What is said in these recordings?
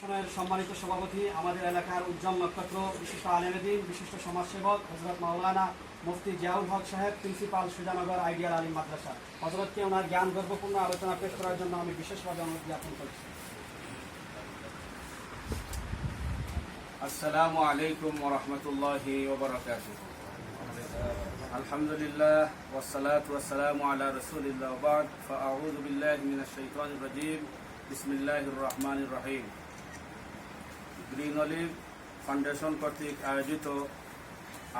সম্মানিত সভাপতি, আমাদের এলাকার উজ্জ্বল নক্ষত্র, বিশিষ্ট আলেমেদিন বিশিষ্ট সমাজসেবক হজরত মাওলানা মুফতি জিয়াউল হক সাহেব, প্রিন্সিপাল সুজানগর আইডিয়াল আলী মাদ্রাসা। হজরতকে ওনার জ্ঞান গর্বপূর্ণ আলোচনা পেশ করার জন্য আমি বিশেষভাবে অনুরোধ জ্ঞাপন করছি। আসসালামু আলাইকুম রহমতুল্লাহ আলহামদুলিল্লাহ ওয়াসালাত ওয়াসালামু রসুলিল্লাহ বাদ। ফাউযু মিনা মিনাশ শাইতানির রাজীম। বিসমিল্লাহির রহমানির রহিম। গ্রিন অলিভ ফাউন্ডেশন কর্তৃক আয়োজিত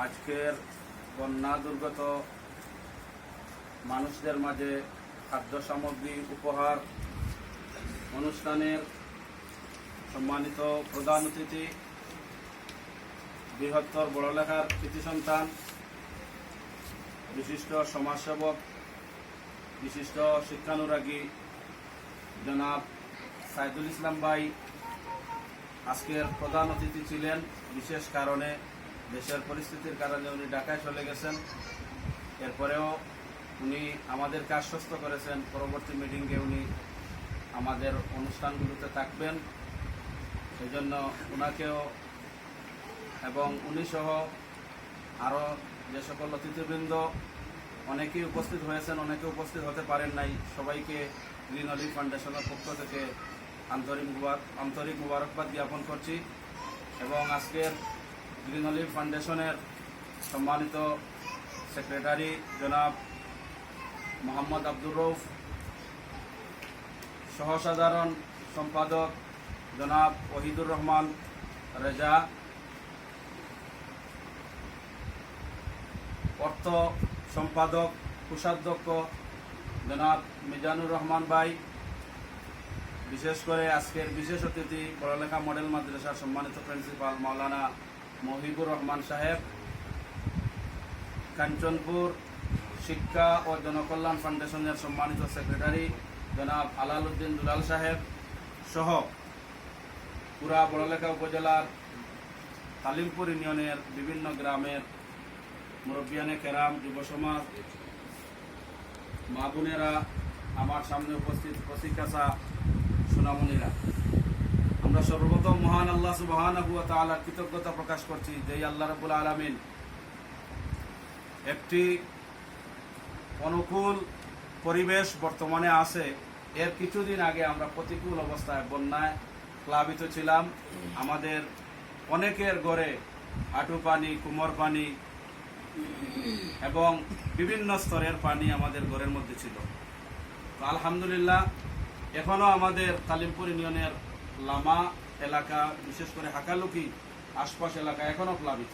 আজকের বন্যা দুর্গত মানুষদের মাঝে খাদ্য সামগ্রী উপহার অনুষ্ঠানের সম্মানিত প্রধান অতিথি, বৃহত্তর বড়লেখার কৃতি সন্তান বিশিষ্ট সমাজসেবক, বিশিষ্ট শিক্ষানুরাগী জনাব সাইদুল ইসলাম ভাই আজকের প্রধান অতিথি ছিলেন, বিশেষ কারণে দেশের পরিস্থিতির কারণে উনি ঢাকায় চলে গেছেন। এরপরেও উনি আমাদেরকে আশ্বস্ত করেছেন, পরবর্তী মিটিংয়ে উনি আমাদের অনুষ্ঠানগুলোতে থাকবেন। সেই জন্য ওনাকেও এবং উনি সহ আরও যে সকল অতিথিবৃন্দ অনেকেই উপস্থিত হয়েছেন, অনেকে উপস্থিত হতে পারেন নাই। সবাইকে গ্রিন অলিভ ফাউন্ডেশনের পক্ষ থেকে আন্তরিক আন্তরিক মুবারকবাদ জ্ঞাপন করছি এবং আজকের গ্রিন অলিভ ফাউন্ডেশনের সম্মানিত সেক্রেটারি জনাব মোহাম্মদ আব্দুর রৌফ সহসাধারণ সম্পাদক জনাব ওহিদুর রহমান রেজা, অর্থ সম্পাদক, কোষাধ্যক্ষ জনাব মিজানুর রহমান ভাই বিশেষ করে আজকের বিশেষ অতিথি, পড়ালেখা মডেল, মাদ্রাসার সম্মানিত প্রিন্সিপাল মাওলানা মহিবুর রহমান সাহেব, কাঞ্চনপুর শিক্ষা ও জনকল্যাণ ফাউন্ডেশনের সম্মানিত সেক্রেটারি জনাব আলাল উদ্দিন দুলাল সাহেব সহ পুরা বড়লেখা উপজেলার তালিমপুর ইউনিয়নের বিভিন্ন গ্রামের মুরব্বিয়ানে কেরাম, যুব সমাজ, মা বোনেরা আমার সামনে উপস্থিত প্রশিক্ষাসা সোনামণিরা। আমরা সর্বপ্রথম মহান আল্লাহ সুবহান তাআলার কৃতজ্ঞতা প্রকাশ করছি যে আল্লাহ রাব্বুল আলামিন একটি অনুকূল পরিবেশ বর্তমানে আছে। এর কিছুদিন আগে আমরা প্রতিকূল অবস্থায় বন্যায় প্লাবিত ছিলাম। আমাদের অনেকের ঘরে হাঁটু পানি, কুমোর পানি এবং বিভিন্ন স্তরের পানি আমাদের ঘরের মধ্যে ছিল। আলহামদুলিল্লাহ এখনও আমাদের কালিমপুর ইউনিয়নের লামা এলাকা বিশেষ করে হাকালুকি আশপাশ এলাকা এখনও প্লাবিত।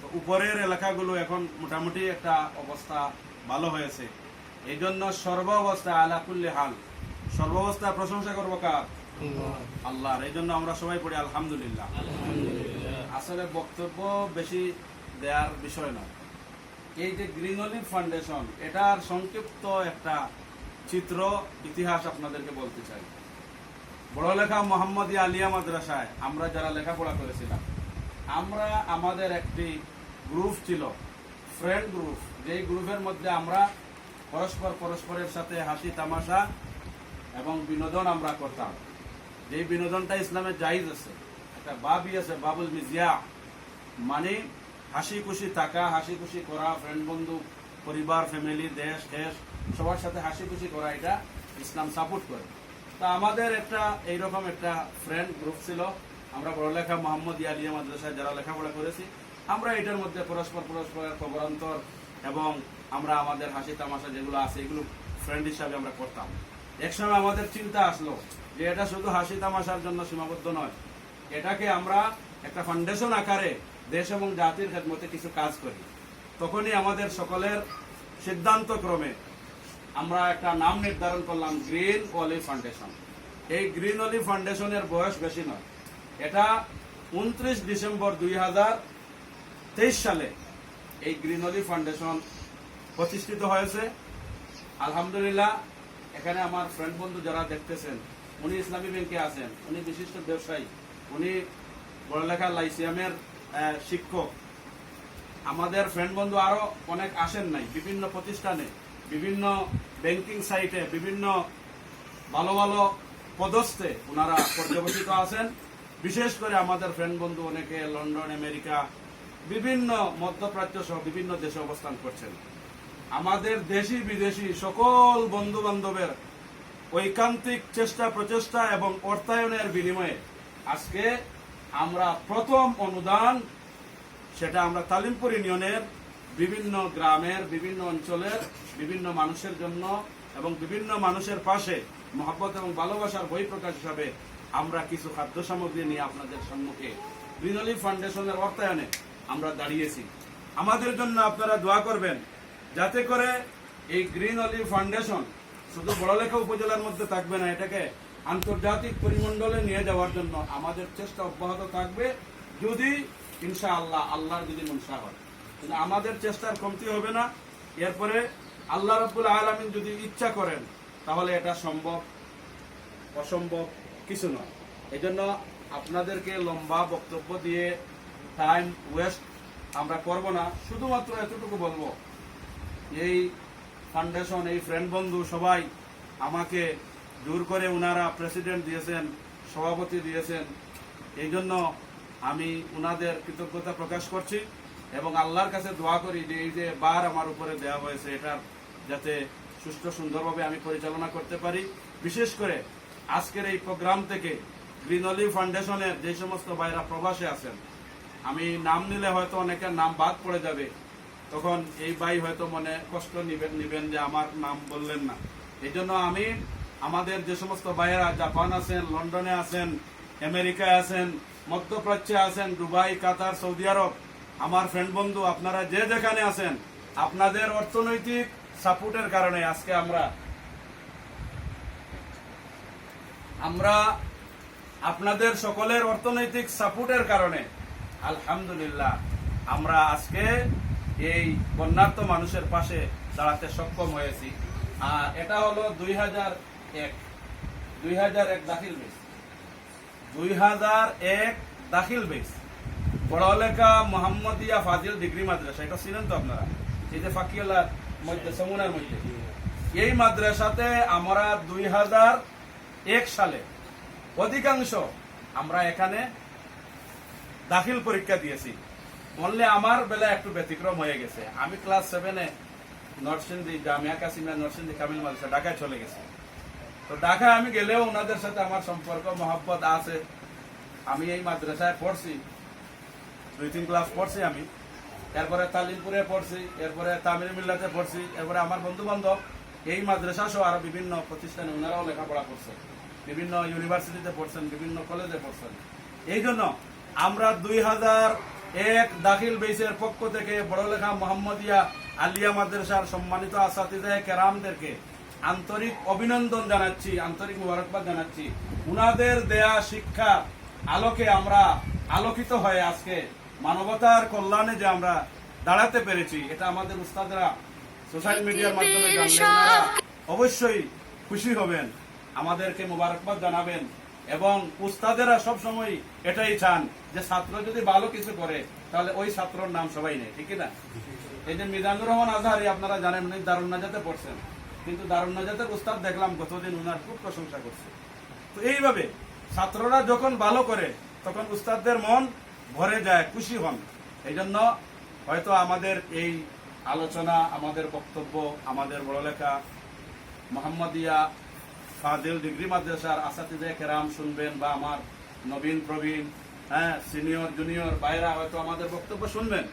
তো উপরের এলাকাগুলো এখন মোটামুটি একটা অবস্থা ভালো হয়েছে। এই জন্য সর্ব অবস্থায় আলাকুল্লি হাল। সর্ব অবস্থায় প্রশংসা করব কার? আল্লাহর। এই জন্য আমরা সবাই পড়ি আলহামদুলিল্লাহ। আসলে বক্তব্য বেশি দেওয়ার বিষয় নয়। এই যে গ্রিন অলিভ ফাউন্ডেশন এটার সংক্ষিপ্ত একটা চিত্র, ইতিহাস আপনাদেরকে বলতে চাই। বড়লেখা মোহাম্মদী আলিয়া মাদ্রাসায় আমরা যারা লেখাপড়া করেছিলাম, আমরা আমাদের একটি গ্রুপ ছিল ফ্রেন্ড গ্রুপ যেই গ্রুপের মধ্যে আমরা পরস্পর পরস্পরের সাথে হাসি, তামাশা এবং বিনোদন আমরা করতাম। যেই বিনোদনটা ইসলামে জাহিজ আছে, একটা বাবি আছে, বাবুল মিজিয়া। মানে হাসি খুশি থাকা হাসি খুশি করা ফ্রেন্ড বন্ধু পরিবার ফ্যামিলি দেশ দেশ, সবার সাথে হাসি খুশি করা, এটা ইসলাম সাপোর্ট করে। তা আমাদের একটা, এইরকম একটা ফ্রেন্ড গ্রুপ ছিল। আমরা পড়ালেখা, মোহাম্মদ আলিয়া মাদ্রাসায় যারা লেখাপড়া করেছি, আমরা এটার মধ্যে পরস্পর পরস্পরের খবরান্তর এবং আমরা আমাদের হাসি তামাশা যেগুলো আছে, এগুলো ফ্রেন্ড হিসাবে আমরা করতাম। একসময় আমাদের চিন্তা আসলো যে এটা শুধু হাসি তামাশার জন্য সীমাবদ্ধ নয়। এটাকে আমরা একটা ফাউন্ডেশন আকারে দেশ এবং জাতির খেদমতে কিছু কাজ করি। তখনই আমাদের সকলের সিদ্ধান্ত ক্রমে আমরা একটা নাম নির্ধারণ করলাম গ্রিন অলিভ ফাউন্ডেশন। এই গ্রিন অলিভ ফাউন্ডেশনের বয়স বেশি নয়। এটা উনত্রিশ ডিসেম্বর দুই হাজার তেইশ সালে এই গ্রিন অলিভ ফাউন্ডেশন প্রতিষ্ঠিত হয়েছে। আলহামদুলিল্লাহ, এখানে আমার ফ্রেন্ড বন্ধু যারা দেখতেছেন, উনি ইসলামী ব্যাংকে আছেন, উনি বিশিষ্ট ব্যবসায়ী, উনি পড়ালেখা লাইসিয়ামের শিক্ষক। আমাদের ফ্রেন্ড বন্ধু আরও অনেক আসেন নাই, বিভিন্ন প্রতিষ্ঠানে, বিভিন্ন ব্যাংকিং সাইটে বিভিন্ন ভালো ভালো পদস্থে ওনারা পর্যবেক্ষিত আছেন। বিশেষ করে আমাদের ফ্রেন্ড বন্ধু অনেকে লন্ডন, আমেরিকা, বিভিন্ন মধ্যপ্রাচ্য সহ বিভিন্ন দেশে অবস্থান করছেন। আমাদের দেশি বিদেশি সকল বন্ধু বান্ধবের ঐকান্তিক চেষ্টা, প্রচেষ্টা এবং অর্থায়নের বিনিময়ে আজকে আমরা প্রথম অনুদান সেটা আমরা তালিমপুর ইউনিয়নের বিভিন্ন গ্রামের, বিভিন্ন অঞ্চলের, বিভিন্ন মানুষের জন্য এবং বিভিন্ন মানুষের পাশে মহব্বত এবং ভালোবাসার বই প্রকাশ হিসাবে আমরা কিছু খাদ্য সামগ্রী নিয়ে আপনাদের সম্মুখে গ্রিনলি ফাউন্ডেশনের অর্থায়নে আমরা দাঁড়িয়েছি। আমাদের জন্য আপনারা দোয়া করবেন যাতে করে এই গ্রিন অলিভ ফাউন্ডেশন শুধু বড়লেখা উপজেলার মধ্যে থাকবে না, এটাকে আন্তর্জাতিক পরিমণ্ডলে নিয়ে যাওয়ার জন্য আমাদের চেষ্টা অব্যাহত থাকবে। যদি ইনশা আল্লাহ আল্লাহর যদি মনসা হয়। কিন্তু আমাদের চেষ্টার কমতি হবে না। এরপরে আল্লাহ রব্বুল আলমিন যদি ইচ্ছা করেন, তাহলে এটা সম্ভব, অসম্ভব কিছু নয়। এই জন্য আপনাদেরকে লম্বা বক্তব্য দিয়ে টাইম ওয়েস্ট আমরা করব না। শুধুমাত্র এতটুকু বলব, এই ফাউন্ডেশন এই ফ্রেন্ড বন্ধু সবাই আমাকে দূর করে ওনারা প্রেসিডেন্ট দিয়েছেন, সভাপতি দিয়েছেন। এই জন্য আমি ওনাদের কৃতজ্ঞতা প্রকাশ করছি এবং আল্লাহর কাছে দোয়া করি যে এই যে বার আমার উপরে দেওয়া হয়েছে, এটার যাতে সুষ্ঠু সুন্দরভাবে আমি পরিচালনা করতে পারি। বিশেষ করে আজকের এই প্রোগ্রাম থেকে গ্রিন ফাউন্ডেশনের যে সমস্ত ভাইরা প্রবাসে আছেন, আমি নাম নিলে হয়তো অনেকের নাম বাদ পড়ে যাবে। তখন এই ভাই হয়তো মনে কষ্ট নিবেন নিবেন যে আমার নাম বললেন না। এই জন্য আমি আমাদের যে সমস্ত ভাইয়েরা জাপান আছেন, লন্ডনে আছেন, আমেরিকায় আছেন মধ্যপ্রাচ্যে আছেন, দুবাই, কাতার, সৌদি আরব। আমার ফ্রেন্ড বন্ধু, আপনারা যে যেখানে আছেন, আপনাদের অর্থনৈতিক সাপোর্টের কারণে আজকে আমরা আমরা আপনাদের সকলের অর্থনৈতিক সাপোর্টের কারণে, আলহামদুলিল্লাহ, আমরা আজকে এই বন্যার্থ মানুষের পাশে দাঁড়াতে সক্ষম হয়েছি। আর এটা হলো দুই হাজার এক, দুই হাজার এক দাখিল বেশ দুই হাজার এক দাখিল বেশ। পড়ালেখা মোহাম্মদিয়া ফাজিল ডিগ্রি মাদ্রাসা, এটা ছিলেন তো আপনারা? এই যে ফাকিয়ালার মধ্যে সমুনার মধ্যে। এই মাদ্রাসাতে আমরা দুই হাজার এক সালে অধিকাংশ আমরা এখানে দাখিল পরীক্ষা দিয়েছি। বললে আমার বেলা একটু ব্যতিক্রম হয়ে গেছে। আমি ক্লাস সেভেনে নরসিংদী, জামিয়া কাসিমিয়া নরসিংদী কামিল মাদ্রাসা, ঢাকায় চলে গেছি। তো ঢাকায় আমি গেলেও ওনাদের সাথে আমার সম্পর্ক, মহব্বত আছে। আমি এই মাদ্রাসায় পড়ছি, দুই তিন ক্লাস পড়ছি আমি। এরপরে তালিমপুরে পড়ছি, এরপরে তামিল মিল্লাতে পড়ছি, এরপরে আমার বন্ধু বান্ধব এই মাদ্রাসা সহ আরও বিভিন্ন প্রতিষ্ঠানে ওনারাও লেখাপড়া করছেন। বিভিন্ন ইউনিভার্সিটিতে পড়ছেন, বিভিন্ন কলেজে পড়ছেন। এই জন্য আমরা দুই হাজার এক দাখিল বেসের পক্ষ থেকে বড়লেখা মোহাম্মদিয়া আলিয়া মাদ্রাসার সম্মানিত আসাতিদায় কেরামদেরকে আন্তরিক অভিনন্দন জানাচ্ছি, আন্তরিক মুবারকবাদ জানাচ্ছি। উনাদের দেয়া শিক্ষা আলোকে আমরা আলোকিত হয়ে আজকে মানবতার কল্যাণে যে আমরা দাঁড়াতে পেরেছি, এটা আমাদের উস্তাদরা সোশ্যাল মিডিয়ার মাধ্যমে অবশ্যই খুশি হবেন, আমাদেরকে মোবারকবাদ জানাবেন এবং উস্তাদেরা সব সময় এটাই চান যে ছাত্র যদি ভালো কিছু করে, তাহলে ওই ছাত্রর নাম সবাই নেই ঠিক না? এই যে মিজানুর রহমান আজহারি, আপনারা জানেন দারুণ নাজাতে পড়ছেন। কিন্তু দারুণ নাজাতের উস্তাদ দেখলাম গতদিন উনার খুব প্রশংসা করছে। তো এইভাবে ছাত্ররা যখন ভালো করে, তখন উস্তাদদের মন ভরে যায়, খুশি হন। এই জন্য হয়তো আমাদের এই আলোচনা, আমাদের বক্তব্য, আমাদের বড়লেখা, মোহাম্মদিয়া ফাদিল ডিগ্রি মাদ্রাসার আসাতিদে কেরাম শুনবেন বা আমার নবীন প্রবীণ হ্যাঁ সিনিয়র, জুনিয়র বাইরা হয়তো আমাদের বক্তব্য শুনবেন।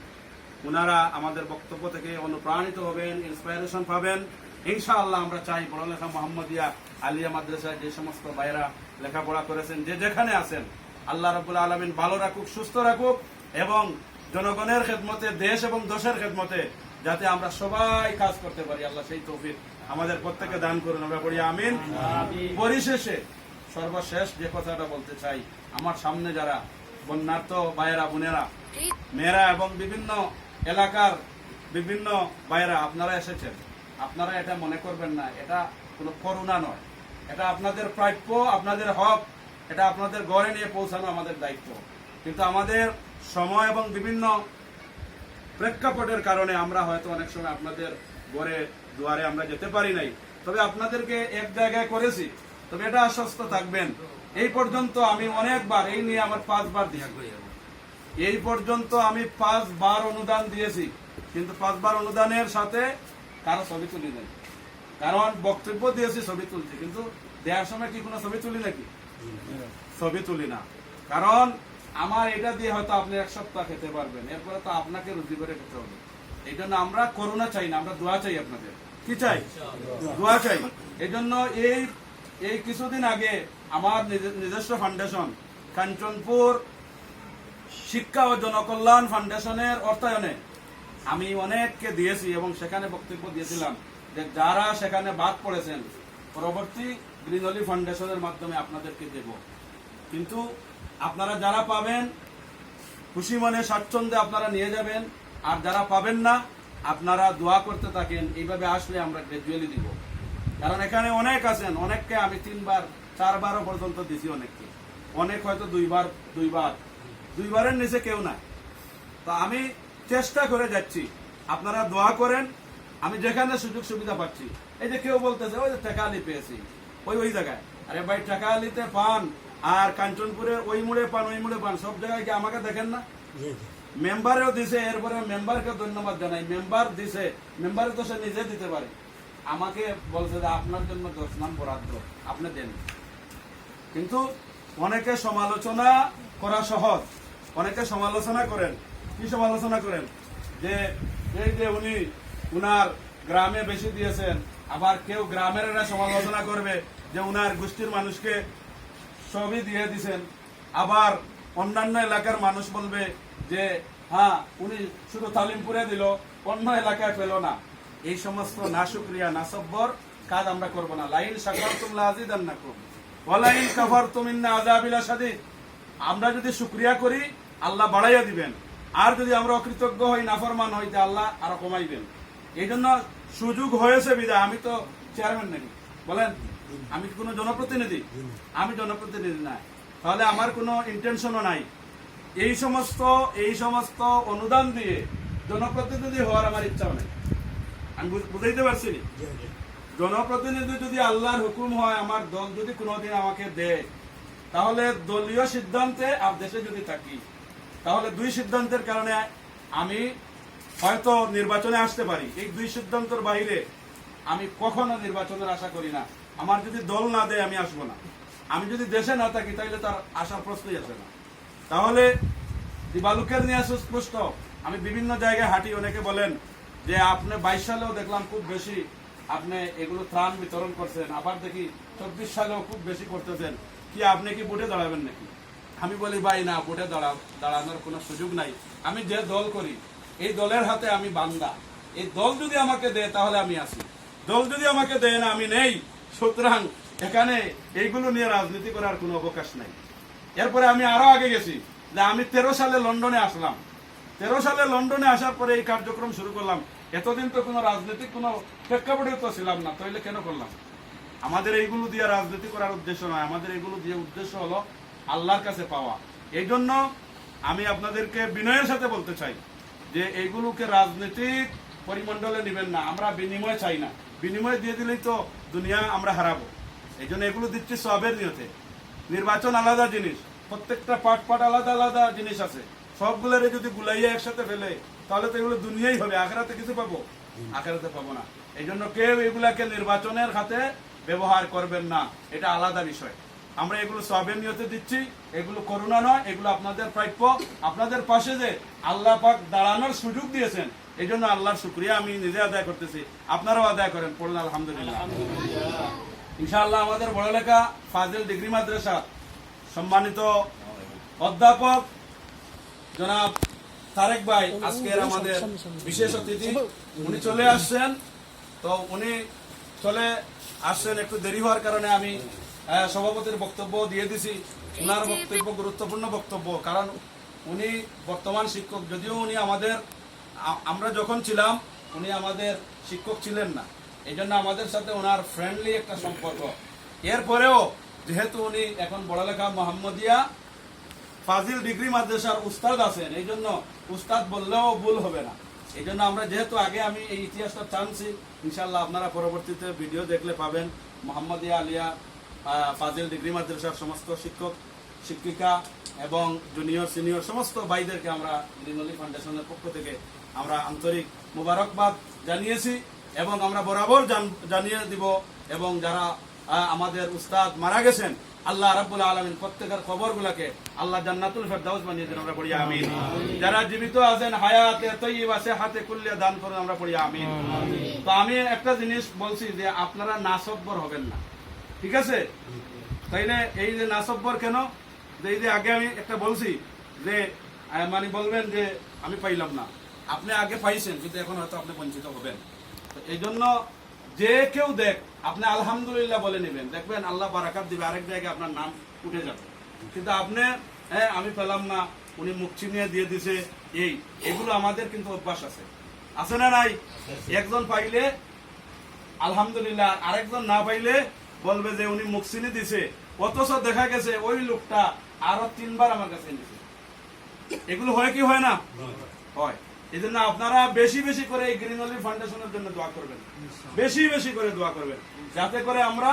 ওনারা আমাদের বক্তব্য থেকে অনুপ্রাণিত হবেন ইন্সপাইরেশন পাবেন। ইনশাআল্লাহ আমরা চাই পড়ালেখা মোহাম্মদিয়া আলিয়া মাদ্রাসায় যে সমস্ত বাইরা লেখাপড়া করেছেন যে যেখানে আছেন আল্লাহ রবুল আলমিন ভালো রাখুক সুস্থ রাখুক এবং জনগণের খেদমতে দেশ এবং দশের খেদমতে যাতে আমরা সবাই কাজ করতে পারি। আল্লাহ সেই তৌফিক আমাদের প্রত্যেকে দান করুন। আমরা পড়ি আমিন। পরিশেষে সর্বশেষ যে কথাটা বলতে চাই আমার সামনে যারা বন্যার্থ ভাইয়েরা বোনেরা মেয়েরা এবং বিভিন্ন এলাকার বিভিন্ন ভাইয়েরা আপনারা এসেছেন। আপনারা এটা মনে করবেন না, এটা কোনো করুণা নয়। এটা আপনাদের প্রাপ্য, আপনাদের হক, এটা আপনাদের গড়ে নিয়ে পৌঁছানো আমাদের দায়িত্ব। কিন্তু আমাদের সময় এবং বিভিন্ন প্রেক্ষাপটের কারণে আমরা হয়তো অনেক সময় আপনাদের ঘরে দুয়ারে আমরা যেতে পারি নাই। তবে আপনাদেরকে এক জায়গায় করেছি। তবে এটা আশ্বস্ত থাকবেন, এই পর্যন্ত আমি অনেকবার, এই নিয়ে আমার পাঁচবার এই পর্যন্ত আমি পাঁচবার অনুদান দিয়েছি। কিন্তু পাঁচবার অনুদানের সাথে কারও ছবি তুলি নাই। কারণ বক্তব্য দিয়েছি, ছবি তুলছি, কিন্তু দেওয়ার সময় কি কোনো ছবি তুলি নাকি? ছবি তুলি না। কারণ আমার এটা দিয়ে হয়তো আপনি এক সপ্তাহ খেতে পারবেন, এরপরে তো আপনাকে রুজি করে খেতে হবে। এই জন্য আমরা করোনা চাই না, আমরা দোয়া চাই আপনাদের। কি চাই? দোয়া চাই। এই জন্য এই এই কিছুদিন আগে আমার নিজস্ব ফাউন্ডেশন, কাঞ্চনপুর শিক্ষা ও জনকল্যাণ ফাউন্ডেশনের অর্থায়নে আমি অনেককে দিয়েছি এবং সেখানে বক্তব্য দিয়েছিলাম যে যারা সেখানে বাদ পড়েছেন, পরবর্তী গ্রিনলি ফাউন্ডেশনের মাধ্যমে আপনাদেরকে দেব। কিন্তু আপনারা যারা পাবেন, খুশি মনে স্বাচ্ছন্দ্যে আপনারা নিয়ে যাবেন। আর যারা পাবেন না, আপনারা দোয়া করতে থাকেন, এইভাবে আসলে আমরা গ্রাজুয়ালি দিব। কারণ এখানে অনেক আছেন, অনেককে আমি তিনবার, চারবারও পর্যন্ত দিছি অনেককে। অনেক হয়তো দুইবার দুইবার। দুইবারের নিচে কেউ নাই। তো আমি চেষ্টা করে যাচ্ছি। আপনারা দোয়া করেন আমি যেখানে সুযোগ সুবিধা পাচ্ছি। এই যে কেউ বলতেছে ওই যে টেকালি পেয়েছি। ওই ওই জায়গায়। আরে ভাই টেকালিতে পান আর কাঞ্চনপুরে ওই মুড়ে পান ওই মুড়ে পান সব জায়গায় কি আমাকে দেখেন না? মেম্বারেও দিছে এরপরে মেম্বারকে ধন্যবাদ জানাই। মেম্বার দিছে মেম্বারে তো সে নিজে দিতে পারে। আমাকে বলছে যে আপনার জন্য দশ নাম বরাদ্দ আপনি দেন। কিন্তু অনেকে সমালোচনা করা সহজ অনেকে সমালোচনা করেন। কি আলোচনা করেন? যে এই যে উনি উনার গ্রামে বেশি দিয়েছেন, আবার কেউ গ্রামের সমালোচনা করবে যে উনার গোষ্ঠীর মানুষকে সবই দিয়ে দিছেন। আবার অন্যান্য এলাকার মানুষ বলবে যে হ্যাঁ উনি শুধু তালিমপুরে দিল, অন্য এলাকায় পেল না। এই সমস্ত না শুক্রিয়া, না সব্বর কাজ আমরা করব না। লাইন সাকর তুমলা আজিদান না করব ওয়ালাইন কাফার তুমিন্না আযাবিলা শাদীদ আমরা যদি শুক্রিয়া করি, আল্লাহ বাড়াইয়া দিবেন। আর যদি আমরা অকৃতজ্ঞ হই, নাফরমান হই, তা আল্লাহ আরও কমাইবেন। এই জন্য সুযোগ হয়েছে বিদায়। আমি তো চেয়ারম্যান নাকি? বলেন, আমি কি কোনো জনপ্রতিনিধি? আমি জনপ্রতিনিধি না তাহলে আমার কোনো ইন্টেনশনও নাই। এই সমস্ত এই সমস্ত অনুদান দিয়ে জনপ্রতিনিধি হওয়ার আমার ইচ্ছাও নেই। আমি বুঝ- বুঝাইতে পারছি? জনপ্রতিনিধি যদি আল্লাহর হুকুম হয়, আমার দল যদি কোনোদিন আমাকে দেয়, তাহলে দলীয় সিদ্ধান্তে আর দেশে যদি থাকি তাহলে দুই সিদ্ধান্তের কারণে আমি হয়তো নির্বাচনে আসতে পারি। এই দুই সিদ্ধান্তের বাইরে আমি কখনো নির্বাচনের আশা করি না। আমার যদি দল না দেয়, আমি আসব না। আমি যদি দেশে না থাকি তাহলে তার আসার প্রশ্নই আসে না। তাহলে দিবালুকের নিয়ে সুস্পষ্ট। আমি বিভিন্ন জায়গায় হাঁটি, অনেকে বলেন যে, আপনি বাইশ সালেও দেখলাম খুব বেশি। আপনি এগুলো ত্রাণ বিতরণ করছেন। আবার দেখি চব্বিশ সালেও খুব বেশি করতেছেন। কি আপনি কি ভোটে দাঁড়াবেন নাকি? আমি বলি, ভাই, না, ভোটে দাঁড়া, দাঁড়ানোর কোনো সুযোগ নাই। আমি যে দল করি, এই দলের হাতে আমি বান্দা। এই দল যদি আমাকে দেয়, তাহলে আমি আসি দল যদি আমাকে দেয় না, আমি নেই। সুতরাং এখানে এইগুলো নিয়ে রাজনীতি করার কোনো অবকাশ নাই। এরপরে আমি আরও আগে গেছি যে আমি তেরো সালে লন্ডনে আসলাম। তেরো সালে লন্ডনে আসার পরে এই কার্যক্রম শুরু করলাম। এতদিন তো কোনো রাজনৈতিক কোনো প্রেক্ষাপটে তো ছিলাম না তাইলে কেন করলাম? আমাদের এইগুলো দিয়ে রাজনীতি করার উদ্দেশ্য নয়। আমাদের এইগুলো দিয়ে উদ্দেশ্য হলো আল্লাহর কাছে পাওয়া। এই জন্য আমি আপনাদেরকে বিনয়ের সাথে বলতে চাই যে এইগুলোকে রাজনৈতিক পরিমণ্ডলে নেবেন না, আমরা বিনিময় চাই না। বিনিময় দিয়ে দিলেই তো দুনিয়া আমরা হারাবো। এই জন্য এগুলো দিচ্ছি সবের নিয়তে। নির্বাচন আলাদা জিনিস, প্রত্যেকটা পাট পাট আলাদা আলাদা জিনিস আছে। সবগুলোরে যদি গুলাইয়া একসাথে ফেলে, তাহলে তো এগুলো দুনিয়াই হবে, আখেরাতে কিছু পাবো? আখেরাতে পাবো না। এই জন্য কেউ এগুলাকে নির্বাচনের খাতে ব্যবহার করবেন না, এটা আলাদা বিষয়। আমরা এগুলো সবের নিয়তে দিচ্ছি। এগুলো করোনা নয় এগুলো আপনাদের প্রাপ্য। আপনাদের পাশে যে আল্লাহ পাক দাঁড়ানোর সুযোগ দিয়েছেন এই জন্য আল্লাহর শুক্রিয়া আমি নিজে আদায় করতেছি। আপনারাও আদায় করেন পড়ুন আলহামদুলিল্লাহ। ইনশাআল্লাহ আমাদের বড়লেখা ফাজিল ডিগ্রি মাদ্রাসা সম্মানিত অধ্যাপক জনাব তারেক ভাই আজকের আমাদের বিশেষ অতিথি উনি চলে আসছেন। তো উনি চলে আসছেন একটু দেরি হওয়ার কারণে আমি সভাপতির বক্তব্য দিয়ে দিছি। উনার বক্তব্য গুরুত্বপূর্ণ বক্তব্য কারণ উনি বর্তমান শিক্ষক যদিও উনি আমাদের আমরা যখন ছিলাম উনি আমাদের শিক্ষক ছিলেন না। এই জন্য আমাদের সাথে ওনার ফ্রেন্ডলি একটা সম্পর্ক। এরপরেও যেহেতু উনি এখন বড়লেখা মোহাম্মদিয়া ফাজিল ডিগ্রি মাদ্রাসার উস্তাদ আছেন এই জন্য উস্তাদ বললেও ভুল হবে না। এই জন্য আমরা যেহেতু আগে আমি এই ইতিহাসটা জানছি ইনশাল্লাহ আপনারা পরবর্তীতে ভিডিও দেখলে পাবেন। মোহাম্মদিয়া আলিয়া ফাজিল, ডিগ্রি মাদ্রাসার সমস্ত শিক্ষক, শিক্ষিকা এবং জুনিয়র সিনিয়র সমস্ত ভাইদেরকে আমরা গ্রিনলি ফাউন্ডেশনের পক্ষ থেকে আমরা আন্তরিক মুবারকবাদ জানিয়েছি এবং আমরা বরাবর জানিয়ে দিব এবং যারা আমাদের উস্তাদ মারা গেছেন, আল্লাহ রাব্বুল আলামিন প্রত্যেকের খবর খবরগুলোকে আল্লাহ জান্নাতুল ফেরদাউস বানিয়ে দিন, আমরা পড়ি, আমিন। যারা জীবিত আছেন, হায়াতে, তৈয়বা হাতে কুল্লিয়া দান করুন, আমরা পড়ি, আমিন। তো আমি একটা জিনিস বলছি যে আপনারা নাসব্বর হবেন না। ঠিক আছে? তাইলে এই যে নাসব্বর কেন? যে এই যে আগে আমি একটা বলছি যে মানে বলবেন যে আমি পাইলাম না। আপনি আগে পাইছেন, কিন্তু এখন হয়তো আপনি বঞ্চিত হবেন। এই জন্য যে কেউ দেখ, আপনি আলহামদুলিল্লাহ বলে নেবেন। দেখবেন আল্লাহ বারাকাত দিবে, আরেক জায়গায় আপনার নাম উঠে যাবে। কিন্তু আপনি হ্যাঁ আমি পেলাম না, উনি মুখ চিনিয়ে দিয়ে দিছে, এই, এগুলো আমাদের কিন্তু অভ্যাস আছে। আছে না নাই? একজন পাইলে আলহামদুলিল্লাহ, আরেকজন না পাইলে বলবে যে উনি মুখ চিনি দিছে অথচ দেখা গেছে ওই লোকটা আরও তিনবার আমার কাছে নিছে এগুলো হয় কি হয় না? হয় এই জন্য আপনারা বেশি বেশি করে এই গ্রিন অলিভ ফাউন্ডেশনের জন্য দোয়া করবেন। বেশি বেশি করে দোয়া করবেন। যাতে করে আমরা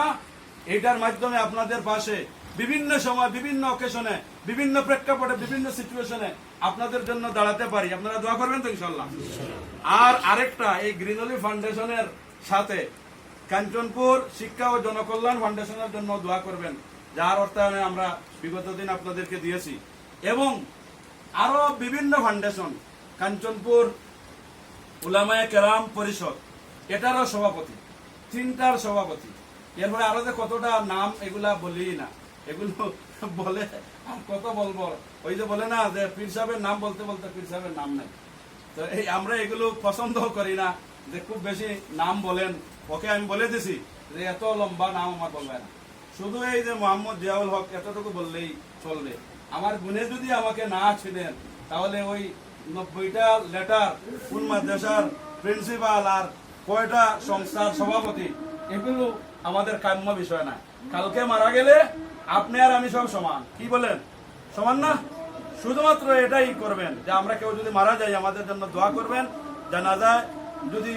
এটার মাধ্যমে আপনাদের পাশে বিভিন্ন সময় বিভিন্ন অকেশনে বিভিন্ন প্রেক্ষাপটে বিভিন্ন সিচুয়েশনে আপনাদের জন্য দাঁড়াতে পারি। আপনারা দোয়া করবেন তো ইনশাল্লাহ আর আরেকটা এই গ্রিন অলিভ ফাউন্ডেশনের সাথে কাঞ্চনপুর শিক্ষা ও জনকল্যাণ ফাউন্ডেশনের জন্য দোয়া করবেন, যার অর্থায়নে আমরা বিগত দিন আপনাদেরকে দিয়েছি। এবং আরও বিভিন্ন ফাউন্ডেশন, কাঞ্চনপুর উলামায় কেরাম পরিষদ, এটারও সভাপতি, তিনটার সভাপতি। এরপরে আরও যে কতটা নাম এগুলা বলি না। এগুলো বলে আর কত বলব? ওই যে বলে না যে পীর সাহেবের নাম বলতে বলতে পীর সাহেবের নাম নেই। তো এই আমরা এগুলো পছন্দ করি না যে খুব বেশি নাম বলেন, ওকে আমি বলে দিছি যে এত লম্বা নাম আমার বলবে না। শুধু এই যে মোহাম্মদ জিয়াউল হক এতটুকু বললেই চলবে। আমার গুণে যদি আমাকে না ছিলেন তাহলে ওই নব্বইটা লেটার কোন মাদ্রাসার প্রিন্সিপাল আর কয়টা সংস্থার সভাপতি, এগুলো আমাদের কাম্য বিষয় না। কালকে মারা গেলে আপনি আর আমি সব সমান। কি বলেন? সমান না? শুধুমাত্র এটাই করবেন যে আমরা কেউ যদি মারা যাই, আমাদের জন্য দোয়া করবেন, জানাজায় যদি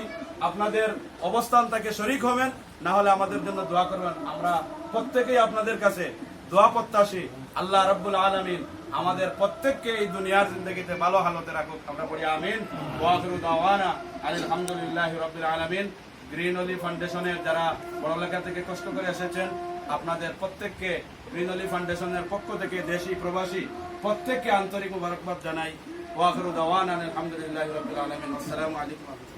আপনাদের অবস্থান থাকে শরিক হবেন, না হলে আমাদের জন্য দোয়া করবেন। আমরা প্রত্যেকেই আপনাদের কাছে দোয়া প্রত্যাশী আল্লাহ রাব্বুল আলামিন আমাদের প্রত্যেককে এই দুনিয়ার জিন্দগিতে ভালো হালতে রাখুক। আমরা পড়ি আমিন। আলহামদুলিল্লাহি রাব্বিল আলামিন। গ্রিন অলি ফাউন্ডেশনের যারা বড়লেখা থেকে কষ্ট করে এসেছেন, আপনাদের প্রত্যেককে গ্রিন অলি ফাউন্ডেশনের পক্ষ থেকে দেশি প্রবাসী প্রত্যেককে আন্তরিক মুবারকবাদ জানাই। ওয়াখিরু দাওয়ানা আলহামদুলিল্লাহি রাব্বিল আলামিন। আসসালামু আলাইকুম।